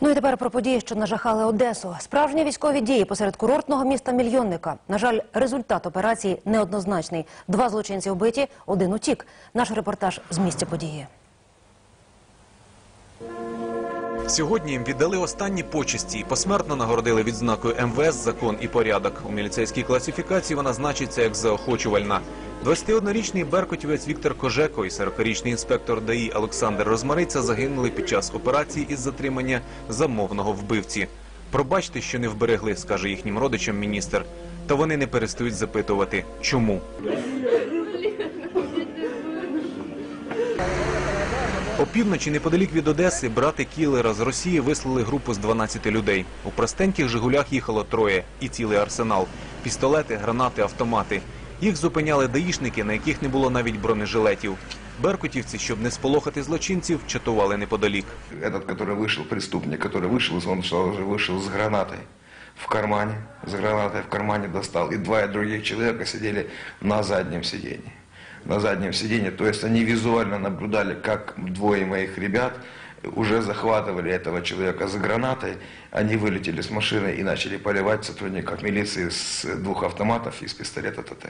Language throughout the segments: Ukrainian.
Ну і тепер про події, що нажахали Одесу. Справжні військові дії посеред курортного міста мільйонника. На жаль, результат операції неоднозначний. Два злочинці вбиті, один утік. Наш репортаж з місця події. Сьогодні їм віддали останні почесті посмертно нагородили відзнакою МВС «Закон і порядок». У міліцейській класифікації вона значиться як заохочувальна. 21-річний беркутівець Віктор Кожеко і 40-річний інспектор ДАІ Олександр Розмариця загинули під час операції із затримання замовного вбивці. Пробачте, що не вберегли, скаже їхнім родичам міністр. Та вони не перестають запитувати, чому. Опівночі неподалік від Одеси брати кілера з Росії вислали групу з 12 людей. У простеньких Жигулях їхало троє і цілий арсенал: пістолети, гранати, автомати. Їх зупиняли даїшники, на яких не було навіть бронежилетів. Беркутівці, щоб не сполохати злочинців, чатували неподалік. Этот, который вышел, преступник, который вышел, он что, уже вышел с гранатой в кармане, с гранатой в кармане достал. И два других человека сидели на заднем сиденье. На заднем сиденье. То есть они визуально наблюдали, как двое моих ребят уже захватывали этого человека за гранатой. Они вылетели с машины и начали поливать сотрудников милиции с двух автоматов и с пистолета ТТ.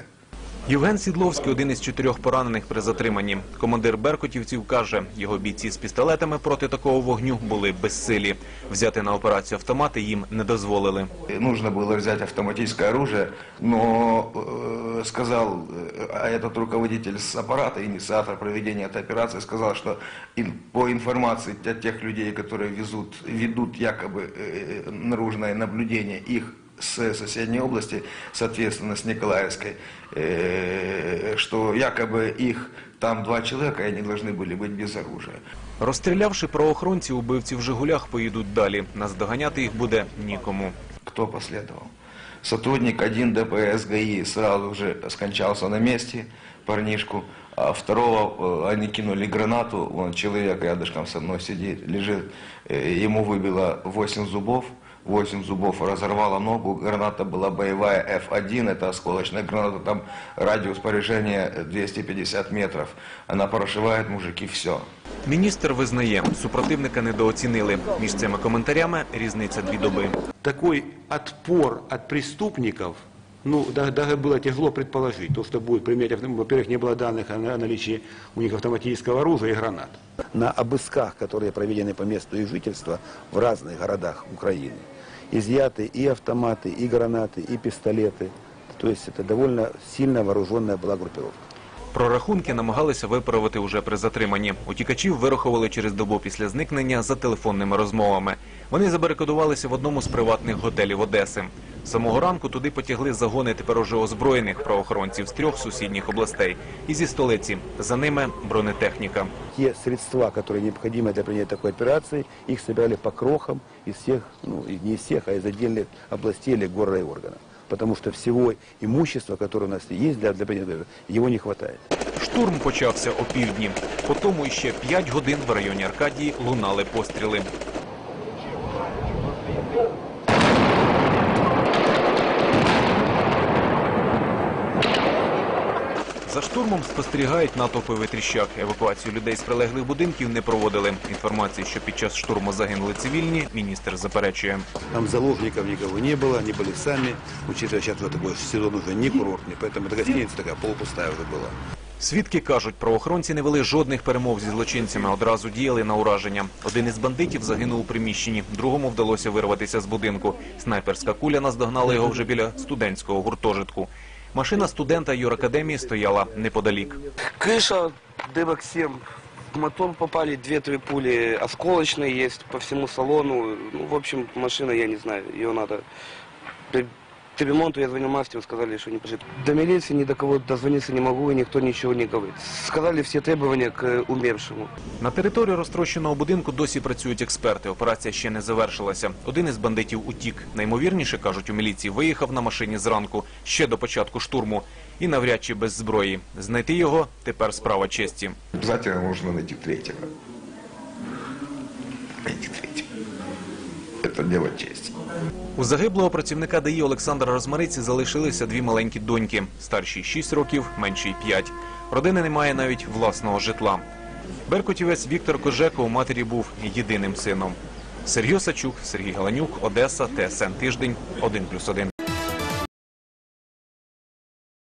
Євген Сідловський один із чотирьох поранених при затриманні. Командир беркутівців каже, його бійці з пістолетами проти такого вогню були безсилі. Взяти на операцію автомати їм не дозволили. Нужно было взять автоматическое оружие, но э, сказал, э, а этот руководитель с аппарата, инициатор проведения этой операции, сказал, что ин- по информации те- тех людей, которые везут, ведут якобы э, наружное наблюдение их с соседней области, соответственно, с Николаевской, э, что якобы их там два человека, и они должны были быть без оружия. Розстрілявши правоохоронців, убивці в Жигулях поїдуть далі. Наздоганяти їх буде нікому. Кто последовал? Сотрудник 1 ДПС ГАИ сразу же скончался на месте, парнишку, а второго э, они кинули гранату, он человек рядышком со мной сидит, лежит, э, ему выбило 8 зубов, 8 зубов разорвало ногу, граната была боевая F1, это осколочная граната, там радиус поражения 250 метров, она прошивает мужики все. Міністр визнає, супротивника недооцінили. Між цими коментарями різниця дві доби. такой отпор от преступников, ну, да- даже было тяжело предположить, то, что будет применять, авто- во-первых, не было данных о на- о наличии у них автоматического оружия и гранат. на обысках, которые проведены по месту их жительства в разных городах Украины. Изъяты и автоматы, и гранаты, и пистолеты. То есть это довольно сильно вооруженная была группировка. Прорахунки намагалися виправити уже при затриманні. Утікачів вирахували через добу після зникнення за телефонними розмовами. Вони забарикадувалися в одному з приватних готелів Одеси. З Самого ранку туди потягли загони тепер уже озброєних правоохоронців з трьох сусідніх областей і зі столиці. За ними бронетехніка. Те средства, которые необходимы для принятия такой операции, их собирали по крохам из всех, ну, и не из всех, а из отдельных областей или города и органов. Потому что всего имущества, которое у нас есть для, для принятия, его не хватает. Штурм почався о півдні. По тому іще п'ять годин в районі Аркадії лунали постріли. штурмом спостерігають натовпи витріщак. Евакуацію людей з прилеглих будинків не проводили. Інформації, що під час штурму загинули цивільні, міністр заперечує. Там заложников никого не было, они были сами, учитывая сейчас уже такой сезон уже не курортный, поэтому эта гостиница такая полупустая уже была. Свідки кажуть, правоохоронці не вели жодних перемов зі злочинцями, одразу діяли на ураження. Один із бандитів загинув у приміщенні, другому вдалося вирватися з будинку. Снайперська куля наздогнала його вже біля студентського гуртожитку. Машина студента юракадемії стояла неподалік. Крыша, дырок 7. В мотор попали две-три пули, осколочные есть по всему салону. Ну, в общем, машина, я не знаю, ее надо... При, ремонту я звонил мастеру, сказали, что не пришли. До милиции ни до кого дозвониться не могу, и никто ничего не говорит. Сказали все требования к э, умершему. На території розтрощеного будинку досі працюють експерти. Операція ще не завершилася. Один із бандитів утік. Наймовірніше, кажуть у міліції, виїхав на машині зранку ще до початку штурму. І навряд чи без зброї. Знайти його тепер справа честі. Обязательно нужно найти третьего. Найти третьего. Это дело чести. У загиблого працівника ДАІ Олександра Розмариці залишилися дві маленькі доньки. Старшій 6 років, меншій 5. Родини немає навіть власного житла. Беркутівець Віктор Кожеко у матері був єдиним сином. Сергій Сачук, Сергій Галанюк, Одеса, ТСН Тиждень, 1+,1.